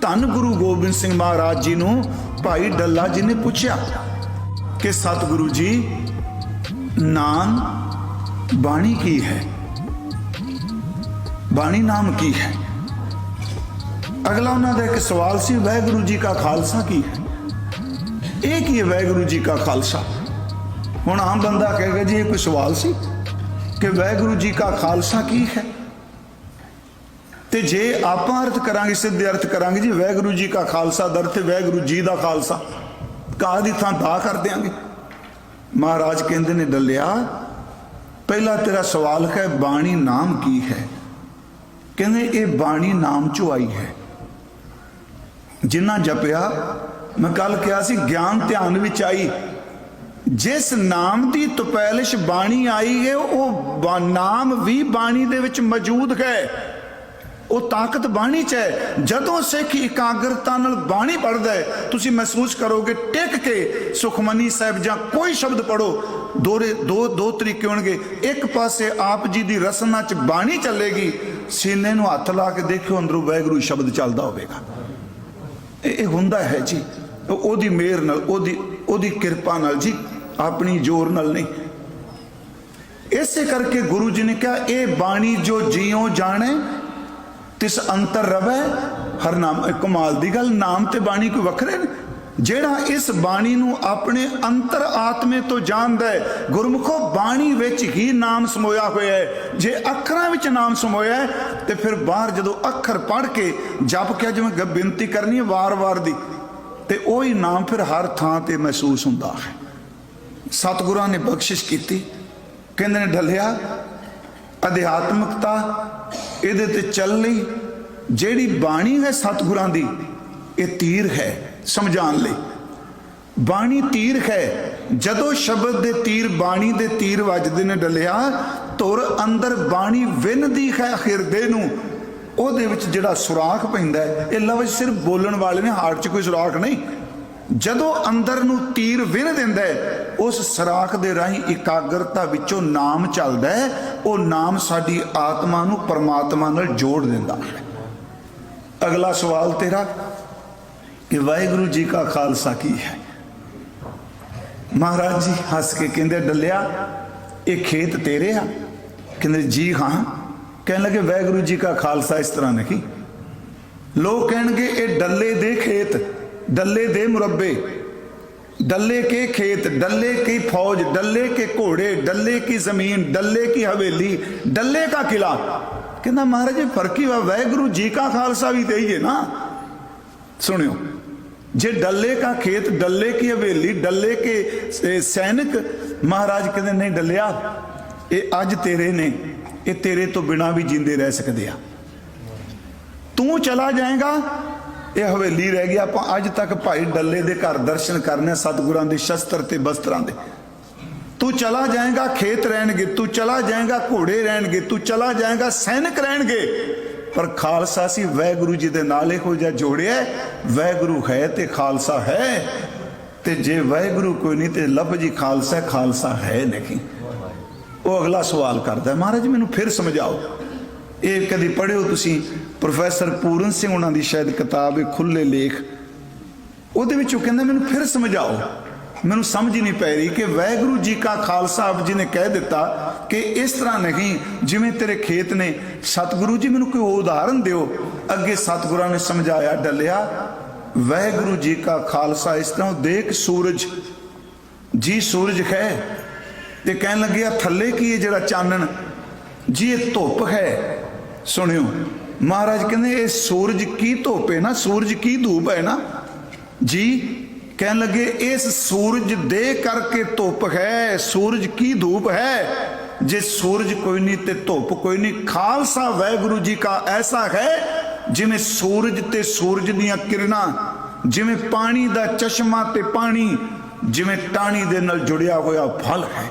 ਧੰਨ ਗੁਰੂ ਗੋਬਿੰਦ ਸਿੰਘ ਮਹਾਰਾਜ ਜੀ ਨੂੰ ਭਾਈ ਡੱਲਾ ਜੀ ਨੇ ਪੁੱਛਿਆ ਕਿ ਸਤਿਗੁਰੂ ਜੀ, ਨਾਮ ਬਾਣੀ ਕੀ ਹੈ? ਬਾਣੀ ਨਾਮ ਕੀ ਹੈ? ਅਗਲਾ ਉਹਨਾਂ ਦਾ ਇੱਕ ਸਵਾਲ ਸੀ, ਵਾਹਿਗੁਰੂ ਜੀ ਕਾ ਖਾਲਸਾ ਕੀ ਹੈ? ਇਹ ਕੀ ਹੈ ਵਾਹਿਗੁਰੂ ਜੀ ਕਾ ਖਾਲਸਾ? ਹੁਣ ਆਮ ਬੰਦਾ ਕਹੇਗਾ ਜੀ, ਇਹ ਕੋਈ ਸਵਾਲ ਸੀ ਕਿ ਵਾਹਿਗੁਰੂ ਜੀ ਕਾ ਖਾਲਸਾ ਕੀ ਹੈ? ਤੇ ਜੇ ਆਪਾਂ ਅਰਥ ਕਰਾਂਗੇ, ਸਿੱਧੇ ਅਰਥ ਕਰਾਂਗੇ ਜੀ, ਵਾਹਿਗੁਰੂ ਜੀ ਕਾ ਖਾਲਸਾ ਦਾ ਅਰਥ ਹੈ ਜੀ ਦਾ ਖਾਲਸਾ। ਕਾਹ ਦੀ ਥਾਂ ਦਾ ਕਰ ਦਿਆਂਗੇ? ਮਹਾਰਾਜ ਕਹਿੰਦੇ ਨੇ, ਡੱਲਿਆ, ਪਹਿਲਾ ਤੇਰਾ ਸਵਾਲ ਹੈ, ਬਾਣੀ ਨਾਮ ਕੀ ਹੈ? ਕਹਿੰਦੇ, ਇਹ ਬਾਣੀ ਨਾਮ ਚੋਂ ਆਈ ਹੈ। ਜਿੰਨਾ ਜਪਿਆ, ਮੈਂ ਕੱਲ ਕਿਹਾ ਸੀ, ਗਿਆਨ ਧਿਆਨ ਵਿੱਚ ਆਈ। ਜਿਸ ਨਾਮ ਦੀ ਤੁਪੈਲਿਸ਼ ਬਾਣੀ ਆਈ ਹੈ, ਉਹ ਬਾ- ਨਾਮ ਵੀ ਬਾਣੀ ਦੇ ਵਿੱਚ ਮੌਜੂਦ ਹੈ। ਉਹ ਤਾਕਤ ਬਾਣੀ 'ਚ ਹੈ। ਜਦੋਂ ਸਿੱਖ ਇਕਾਗਰਤਾ ਨਾਲ ਬਾਣੀ ਪੜ੍ਹਦਾ ਹੈ, ਤੁਸੀਂ ਮਹਿਸੂਸ ਕਰੋਗੇ ਟਿਕ ਕੇ ਸੁਖਮਨੀ ਸਾਹਿਬ ਜਾਂ ਕੋਈ ਸ਼ਬਦ ਪੜੋ ਦੋਰੇ ਦੋ ਦੋ ਤਰੀਕੇ ਹੋਣਗੇ। ਇੱਕ ਪਾਸੇ ਆਪ ਜੀ ਦੀ ਰਸਨਾ 'ਚ ਬਾਣੀ ਚੱਲੇਗੀ, ਸੀਨੇ ਨੂੰ ਹੱਥ ਲਾ ਕੇ ਦੇਖਿਓ, ਅੰਦਰੋਂ ਵਾਹਿਗੁਰੂ ਸ਼ਬਦ ਚੱਲਦਾ ਹੋਵੇਗਾ। ਇਹ ਹੁੰਦਾ ਹੈ ਜੀ। ਉਹਦੀ ਮਿਹਰ ਨਾਲ, ਉਹਦੀ ਉਹਦੀ ਕਿਰਪਾ ਨਾਲ ਜੀ, ਆਪਣੀ ਜ਼ੋਰ ਨਾਲ ਨਹੀਂ। ਇਸੇ ਕਰਕੇ ਗੁਰੂ ਜੀ ਨੇ ਕਿਹਾ, ਇਹ ਬਾਣੀ ਜੋ ਜਿਉ ਜਾਣੇ ਤਿਸ ਅੰਤਰ ਰਵੈ? ਹਰ ਨਾਮ ਕਮਾਲ ਦੀ ਗੱਲ, ਨਾਮ ਤੇ ਬਾਣੀ ਕੋਈ ਵੱਖਰੇ ਨੇ? ਜਿਹੜਾ ਇਸ ਬਾਣੀ ਨੂੰ ਆਪਣੇ ਅੰਤਰ ਆਤਮੇ ਤੋਂ ਜਾਣਦਾ ਹੈ, ਗੁਰਮੁਖੋ, ਬਾਣੀ ਵਿੱਚ ਹੀ ਨਾਮ ਸਮੋਇਆ ਹੋਇਆ ਹੈ। ਜੇ ਅੱਖਰਾਂ ਵਿੱਚ ਨਾਮ ਸਮੋਇਆ ਹੈ, ਤੇ ਫਿਰ ਬਾਹਰ ਜਦੋਂ ਅੱਖਰ ਪੜ੍ਹ ਕੇ ਜਪ ਕੇ ਜਿਵੇਂ ਬੇਨਤੀ ਕਰਨੀ ਹੈ ਵਾਰ-ਵਾਰ ਦੀ, ਤੇ ਹੀ ਨਾਮ ਫਿਰ ਹਰ ਥਾਂ ਤੇ ਮਹਿਸੂਸ ਹੁੰਦਾ ਹੈ। ਸਤਿਗੁਰਾਂ ਨੇ ਬਖਸ਼ਿਸ਼ ਕੀਤੀ। ਕਹਿੰਦੇ ਨੇ, ਢਲਿਆ, ਅਧਿਆਤਮਕਤਾ ਇਹਦੇ ਤੇ ਚੱਲ ਲਈ। ਜਿਹੜੀ ਬਾਣੀ ਹੈ ਸਤਿਗੁਰਾਂ ਦੀ, ਇਹ ਤੀਰ ਹੈ ਸਮਝਾਉਣ ਲਈ। ਬਾਣੀ ਤੀਰ ਹੈ। ਜਦੋਂ ਸ਼ਬਦ ਦੇ ਤੀਰ ਬਾਣੀ ਦੇ ਤੀਰ ਵੱਜਦੇ ਨੇ ਡਲਿਆ, ਤੁਰ ਅੰਦਰ ਬਾਣੀ ਵਿੰਨਦੀ ਹੈ ਹਿਰਦੇ ਨੂੰ। ਉਹਦੇ ਵਿੱਚ ਜਿਹੜਾ ਸੁਰਾਖ ਪੈਂਦਾ ਇਹ ਲਫ਼ਜ਼ ਸਿਰਫ ਬੋਲਣ ਵਾਲੇ ਨੇ, ਹਾਰਟ 'ਚ ਕੋਈ ਸੁਰਾਖ ਨਹੀਂ। ਜਦੋਂ ਅੰਦਰ ਨੂੰ ਤੀਰ ਵਿਰ ਦਿੰਦਾ ਹੈ, ਉਸ ਸਰਾਖ ਦੇ ਰਾਹੀਂ ਇਕਾਗਰਤਾ ਵਿੱਚੋਂ ਨਾਮ ਚੱਲਦਾ ਹੈ, ਉਹ ਨਾਮ ਸਾਡੀ ਆਤਮਾ ਨੂੰ ਪਰਮਾਤਮਾ ਨਾਲ ਜੋੜ ਦਿੰਦਾ ਹੈ। ਅਗਲਾ ਸਵਾਲ ਤੇਰਾ, ਕਿ ਵਾਹਿਗੁਰੂ ਜੀ ਕਾ ਖਾਲਸਾ ਕੀ ਹੈ? ਮਹਾਰਾਜ ਜੀ ਹੱਸ ਕੇ ਕਹਿੰਦੇ, ਡੱਲਿਆ, ਇਹ ਖੇਤ ਤੇਰੇ ਆ। ਕਹਿੰਦੇ, ਜੀ ਹਾਂ। ਕਹਿਣ ਲੱਗੇ, ਵਾਹਿਗੁਰੂ ਜੀ ਕਾ ਖਾਲਸਾ ਇਸ ਤਰ੍ਹਾਂ ਨਹੀਂ। ਲੋਕ ਕਹਿਣਗੇ, ਇਹ ਡੱਲੇ ਦੇ ਖੇਤ। ਡੱਲੇ ਦੇ ਮੁਰੱਬੇ डल्ले के खेत डल्ले की फौज डल्ले के घोड़े डल्ले की जमीन डल्ले की हवेली डल्ले का किला ਕਹਿੰਦਾ ਮਹਾਰਾਜ ਇਹ ਫਰਕ ਹੀ ਵਾ ਵਾਹਿਗੁਰੂ ਜੀ ਕਾ ਖਾਲਸਾ ਵੀ ਤੇ ਹੀ ਹੈ ਨਾ ਸੁਣਿਓ ਜੇ ਡੱਲੇ ਕਾ ਖੇਤ ਡੱਲੇ ਕੀ ਹਵੇਲੀ ਡੱਲੇ ਕੇ ਸ- ਸੈਨਿਕ ਮਹਾਰਾਜ ਕਹਿੰਦੇ ਨਹੀਂ ਡੱਲਿਆ ਇਹ ਅੱਜ ਤੇਰੇ ਨੇ ਇਹ ਤੇਰੇ ਤੋਂ ਬਿਨਾ ਵੀ ਜਿੰਦੇ ਰਹਿ ਸਕਦੇ ਆ ਤੂੰ ਚਲਾ ਜਾਏਗਾ ਇਹ ਹਵੇਲੀ ਰਹਿ ਗਈ, ਆਪਾਂ ਅੱਜ ਤੱਕ ਭਾਈ ਡੱਲੇ ਦੇ ਘਰ ਦਰਸ਼ਨ ਕਰਨੇ ਸਤਿਗੁਰਾਂ ਦੇ ਸ਼ਸਤਰ ਤੇ ਬਸਤਰਾਂ ਦੇ। ਤੂੰ ਚਲਾ ਜਾਏਗਾ, ਖੇਤ ਰਹਿਣਗੇ, ਤੂੰ ਚਲਾ ਜਾਏਗਾ, ਘੋੜੇ ਰਹਿਣਗੇ, ਤੂੰ ਚਲਾ ਜਾਏਗਾ, ਸੈਨਿਕ ਰਹਿਣਗੇ। ਪਰ ਖਾਲਸਾ ਸੀ ਵਾਹਿਗੁਰੂ ਜੀ ਦੇ ਨਾਲ ਇਹੋ ਜਿਹਾ ਜੋੜਿਆ ਵਾਹਿਗੁਰੂ ਹੈ ਤੇ ਖਾਲਸਾ ਹੈ। ਤੇ ਜੇ ਵਾਹਿਗੁਰੂ ਕੋਈ ਨਹੀਂ ਤੇ ਲੱਭ ਜੀ ਖਾਲਸਾ ਖਾਲਸਾ ਹੈ ਨਹੀਂ। ਉਹ ਅਗਲਾ ਸਵਾਲ ਕਰਦਾ ਮਹਾਰਾਜ ਮੈਨੂੰ ਫਿਰ ਸਮਝਾਓ। ਇਹ ਕਦੀ ਪੜ੍ਹਿਓ ਤੁਸੀਂ? ਪ੍ਰੋਫੈਸਰ ਪੂਰਨ ਸਿੰਘ ਉਹਨਾਂ ਦੀ ਸ਼ਾਇਦ ਕਿਤਾਬ ਹੈ ਖੁੱਲੇ ਲੇਖ, ਉਹਦੇ ਵਿੱਚ ਉਹ ਕਹਿੰਦਾ, ਮੈਨੂੰ ਫਿਰ ਸਮਝਾਓ। ਮੈਨੂੰ ਸਮਝ ਹੀ ਨਹੀਂ ਪੈ ਰਹੀ ਕਿ ਵਾਹਿਗੁਰੂ ਜੀ ਕਾ ਖਾਲਸਾ ਆਪ ਜੀ ਨੇ ਕਹਿ ਦਿੱਤਾ ਕਿ ਇਸ ਤਰ੍ਹਾਂ ਨਹੀਂ, ਜਿਵੇਂ ਤੇਰੇ ਖੇਤ ਨੇ, ਸਤਿਗੁਰੂ ਜੀ ਮੈਨੂੰ ਕੋਈ ਉਦਾਹਰਨ ਦਿਓ। ਅੱਗੇ ਸਤਿਗੁਰਾਂ ਨੇ ਸਮਝਾਇਆ, ਡੱਲਿਆ, ਵਾਹਿਗੁਰੂ ਜੀ ਕਾ ਖਾਲਸਾ, ਇਸ ਤਰ੍ਹਾਂ ਦੇਖ ਸੂਰਜ, ਜੀ ਸੂਰਜ ਹੈ। ਤੇ ਕਹਿਣ ਲੱਗਿਆ, ਥੱਲੇ ਕੀ ਹੈ ਜਿਹੜਾ ਚਾਨਣ? ਜੀ ਇਹ ਧੁੱਪ ਹੈ। ਸੁਣਿਓ ਮਹਾਰਾਜ ਕਹਿੰਦੇ, ਇਹ ਸੂਰਜ ਕੀ ਧੁੱਪ ਹੈ ਨਾ? ਸੂਰਜ ਕੀ ਧੂਪ ਹੈ ਨਾ? ਜੀ, ਕਹਿਣ ਲੱਗੇ, ਇਸ ਸੂਰਜ ਦੇ ਕਰਕੇ ਧੁੱਪ ਹੈ। ਸੂਰਜ ਕੀ ਧੂਪ ਹੈ? ਜੇ ਸੂਰਜ ਕੋਈ ਨਹੀਂ ਤੇ ਧੁੱਪ ਕੋਈ ਨਹੀਂ। ਖਾਲਸਾ ਵਾਹਿਗੁਰੂ ਜੀ ਕਾ ਐਸਾ ਹੈ, ਜਿਵੇਂ ਸੂਰਜ ਤੇ ਸੂਰਜ ਦੀਆਂ ਕਿਰਨਾਂ, ਜਿਵੇਂ ਪਾਣੀ ਦਾ ਚਸ਼ਮਾ ਤੇ ਪਾਣੀ, ਜਿਵੇਂ ਟਾਣੀ ਦੇ ਨਾਲ ਜੁੜਿਆ ਹੋਇਆ ਫਲ ਹੈ।